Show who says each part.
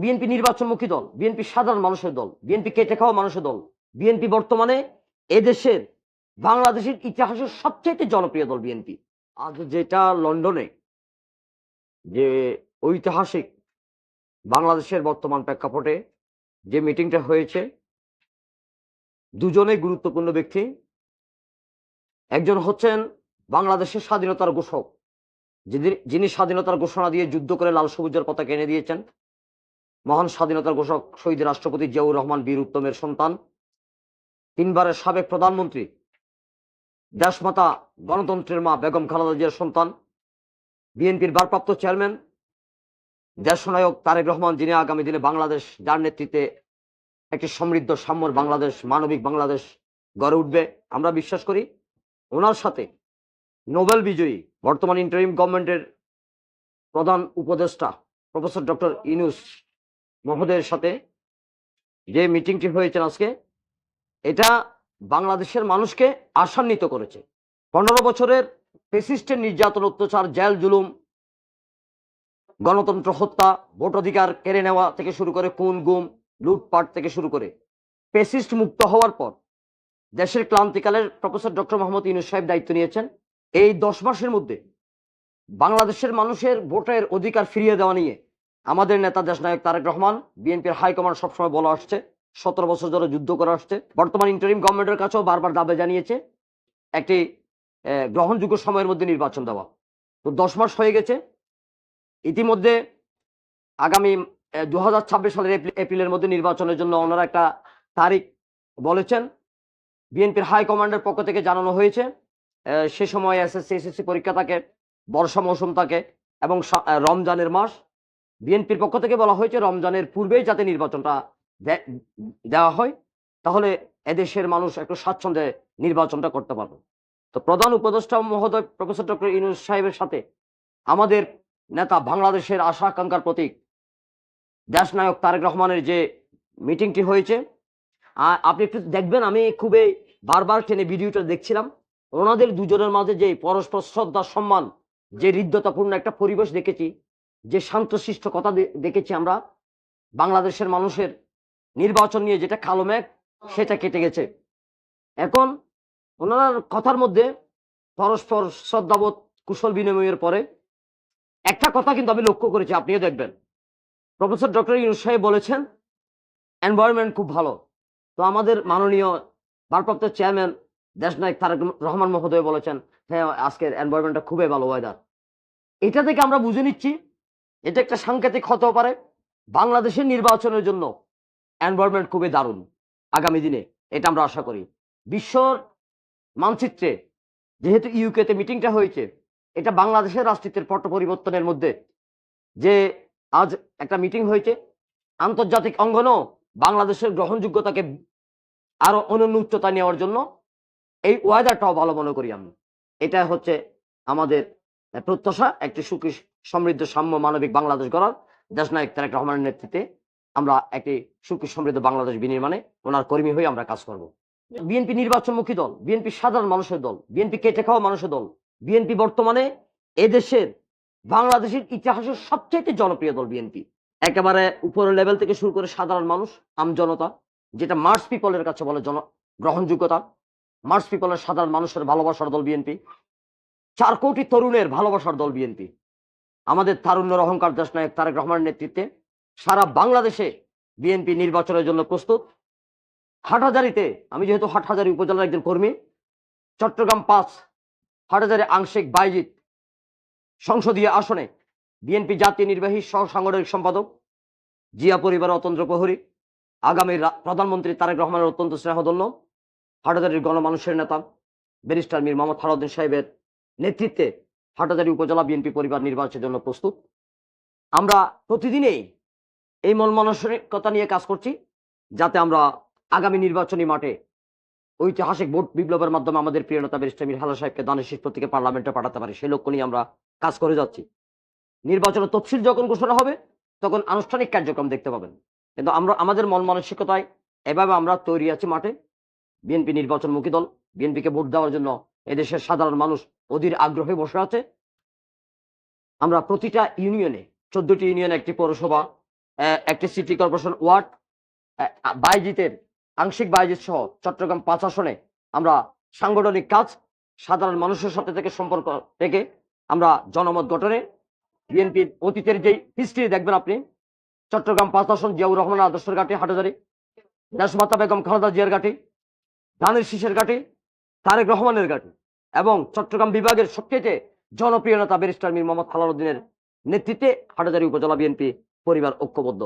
Speaker 1: BNP নির্বাচনমুখী দল, BNP সাধারণ মানুষের দল, বিএনপি কেটে খাওয়া মানুষের দল, বিএনপি বর্তমানে এদেশের, বাংলাদেশের ইতিহাসের সবচেয়ে জনপ্রিয় দল বিএনপি। আজ যেটা লন্ডনে যে ঐতিহাসিক বাংলাদেশের বর্তমান প্রেক্ষাপটে যে মিটিংটা হয়েছে, দুজনেই গুরুত্বপূর্ণ ব্যক্তি। একজন হচ্ছেন বাংলাদেশের স্বাধীনতার ঘোষক, যিনি- যিনি স্বাধীনতার ঘোষণা দিয়ে যুদ্ধ করে লাল সবুজের পতাকা এনে দিয়েছেন। মহান স্বাধীনতার ঘোষক শহীদ রাষ্ট্রপতি জিয়াউর রহমান বীর উত্তমের সন্তান, তিনবারের সাবেক প্রধানমন্ত্রী দেশমাতা গণতন্ত্রের মা বেগম খালেদা জিয়ার সন্তান, বিএনপির ভারপ্রাপ্ত চেয়ারম্যান, দেশনায়ক তারেক রহমান, যিনি আগামী দিনে বাংলাদেশ, যার নেতৃত্বে একটি সমৃদ্ধ সাম্যর বাংলাদেশ, মানবিক বাংলাদেশ গড়ে উঠবে। আমরা বিশ্বাস করি ওনার সাথে নোবেল বিজয়ী বর্তমান ইন্টারিম গভর্নমেন্টের প্রধান উপদেষ্টা প্রফেসর ডক্টর ইনুস মহোদয়ের সাথে যে মিটিংটি হয়েছে আজকে, এটা বাংলাদেশের মানুষকে আশান্বিত করেছে। পনেরো বছরের পেসিস্টের নির্যাতন, অত্যাচার, জেল, জুলুম, গণতন্ত্র হত্যা, ভোট অধিকার কেড়ে নেওয়া থেকে শুরু করে খুন, গুম, লুটপাট থেকে শুরু করে পেসিস্ট মুক্ত হওয়ার পর দেশের ক্লান্তিকালের প্রফেসর ডক্টর মোহাম্মদ ইউনুস সাহেব দায়িত্ব নিয়েছেন। এই দশ মাসের মধ্যে বাংলাদেশের মানুষের ভোটের অধিকার ফিরিয়ে দেওয়া নিয়ে আমাদের নেতা দেশনায়ক তারেক রহমান, বিএনপির হাইকমান্ড সবসময় বলা আসছে, সতেরো বছর ধরে যুদ্ধ করে আসছে। বর্তমান ইন্টারিম গভর্নমেন্টের কাছেও বারবার দাবি জানিয়েছে, একটি গ্রহণযোগ্য সময়ের মধ্যে নির্বাচন দেওয়া। তো দশ মাস হয়ে গেছে, ইতিমধ্যে আগামী দু হাজার ছাব্বিশ সালের এপ্রিলের মধ্যে নির্বাচনের জন্য ওনারা একটা তারিখ বলেছেন। বিএনপির হাইকমান্ডের পক্ষ থেকে জানানো হয়েছে সে সময় এসএসসি এসএসসি পরীক্ষা থাকে বর্ষা মৌসুম থাকে এবং রমজানের মাস। বিএনপির পক্ষ থেকে বলা হয়েছে, রমজানের পূর্বেই যাতে নির্বাচনটা দেওয়া হয়, তাহলে এদেশের মানুষ একটু স্বাচ্ছন্দ্যে নির্বাচনটা করতে পারবে। তো প্রধান উপদেষ্টা মহোদয়, প্রফেসর ডক্টর ইনুস সাহেবের সাথে আমাদের নেতা বাংলাদেশের আশা আকাঙ্ক্ষার প্রতীক, দেশনায়ক তারেক রহমানের যে মিটিংটি হয়েছে আপনি একটু দেখবেন, আমি খুবই বারবার টেনে ভিডিওটা দেখছিলাম, ওনাদের দুজনের মাঝে যে পরস্পর শ্রদ্ধা, সম্মান, যে হৃদ্যতাপূর্ণ একটা পরিবেশ দেখেছি যে শান্তশিষ্ট কথা দেখেছি আমরা বাংলাদেশের মানুষের নির্বাচন নিয়ে যেটা কালো মেঘ সেটা কেটে গেছে। এখন ওনার কথার মধ্যে পরস্পর শ্রদ্ধাবোধ কুশল বিনিময়ের পরে একটা কথা কিন্তু আমি লক্ষ্য করেছি আপনিও দেখবেন। প্রফেসর ডক্টর ইউনুস সাহেব বলেছেন এনভায়রনমেন্ট খুব ভালো। তো আমাদের মাননীয় ভারপ্রাপ্ত চেয়ারম্যান দেশনায়ক তারেক রহমান মহোদয় বলেছেন হ্যাঁ আজকের এনভায়রনমেন্টটা খুবই ভালো ওয়েদার এটা থেকে আমরা বুঝে নিচ্ছি এটা একটা সাংকেতিক হতেও পারে। বাংলাদেশের নির্বাচনের জন্য এনভায়রনমেন্ট খুবই দারুণ আগামী দিনে, এটা আমরা আশা করি। বিশ্বর মানচিত্রে যেহেতু ইউকেতে মিটিংটা হয়েছে, এটা বাংলাদেশের রাজনীতির পট পরিবর্তনের মধ্যে যে আজ একটা মিটিং হয়েছে, আন্তর্জাতিক অঙ্গনও বাংলাদেশের গ্রহণযোগ্যতাকে আরও অনন্য উচ্চতা নেওয়ার জন্য এই ওয়েদারটাও ভালো মনে করি আমি। এটা হচ্ছে আমাদের প্রত্যাশা, একটি সুখী, সমৃদ্ধ, সাম্য, মানবিক বাংলাদেশ গড়ার। দেশনায়ক তারেক রহমানের নেতৃত্বে আমরা একটি সুখী, সমৃদ্ধ বাংলাদেশ বিনির্মাণে ওনার কর্মী হয়ে আমরা কাজ করব। বিএনপি নির্বাচনমুখী দল, বিএনপি সাধারণ মানুষের দল, বিএনপি কেটে খাওয়া মানুষের দল, বিএনপি বর্তমানে এদেশের, বাংলাদেশের ইতিহাসের সবচেয়ে জনপ্রিয় দল বিএনপি। একেবারে উপরের লেভেল থেকে শুরু করে সাধারণ মানুষ আমজনতা যেটা মার্স পিপলের কাছে বলে জন, গ্রহণযোগ্যতা। মার্স পিপলের সাধারণ মানুষের ভালোবাসার দল বিএনপি। চার কোটি তরুণের ভালোবাসার দল বিএনপি। আমাদের তারুণ্যের অহংকার দেশ নায়ক তারেক রহমানের নেতৃত্বে সারা বাংলাদেশে বিএনপি নির্বাচনের জন্য প্রস্তুত। হাটহাজারিতে, আমি যেহেতু হাটহাজারি উপজেলার একজন কর্মী, চট্টগ্রাম পাঁচ, হাটহাজারি আংশিক বাইজিত সংসদীয় আসনে বিএনপি জাতীয় নির্বাহী সহ সাংগঠনিক সম্পাদক জিয়া পরিবার অতন্ত্র প্রহরী, আগামী প্রধানমন্ত্রী তারেক রহমানের অত্যন্ত স্নেহধন্য হাটহাজারির গণমানুষের নেতা ব্যারিস্টার মীর মোহাম্মদ হারাউদ্দিন সাহেবের নেতৃত্বে হাটহাজারি উপজেলা বিএনপি পরিবার নির্বাচনের জন্য প্রস্তুত। আমরা প্রতিদিনেই এই মন মানসিকতা নিয়ে কাজ করছি, যাতে আমরা আগামী নির্বাচনী মাঠে ঐতিহাসিক ভোট বিপ্লবের মাধ্যমে আমাদের প্রিয় নেতা ব্যারিস্টার হালা সাহেবকে দানের শীষ প্রতীকে পার্লামেন্টে পাঠাতে পারি সেই লক্ষ্য নিয়ে আমরা কাজ করে যাচ্ছি। নির্বাচনের তফসিল যখন ঘোষণা হবে, তখন আনুষ্ঠানিক কার্যক্রম দেখতে পাবেন। কিন্তু আমরা, আমাদের মন মানসিকতায় এভাবে আমরা তৈরি আছি মাঠে। বিএনপি নির্বাচনমুখী দল, বিএনপিকে ভোট দেওয়ার জন্য এদেশের সাধারণ মানুষ অধীর আগ্রহে বসে আছে। আমরা প্রতিটা ইউনিয়নে, চোদ্দটি ইউনিয়নে, একটি পৌরসভা একটি সিটি কর্পোরেশন ওয়ার্ড বাইজিতের, আংশিক বাইজিত সহ চট্টগ্রাম পাঁচ আসনে আমরা সাংগঠনিক কাজ, সাধারণ মানুষের সাথে থেকে সম্পর্ক থেকে আমরা জনমত গঠনে, বিএনপির অতীতের যেই হিস্ট্রি দেখবেন আপনি, চট্টগ্রাম পাঁচ আসন জিয়াউর রহমান আদর্শের ঘাটি হাটাজারি দেশমাতা বেগম খালেদা জিয়ার ঘাটি ধানের শীষের ঘাটি, তারেক রহমানের ঘাটি। এবং চট্টগ্রাম বিভাগের সবচেয়ে জনপ্রিয় নেতা ব্যারিস্টার মীর মোহাম্মদ খালারুদ্দিনের নেতৃত্বে হাটাজারি উপজেলা বিএনপি পরিবার ঐক্যবদ্ধ।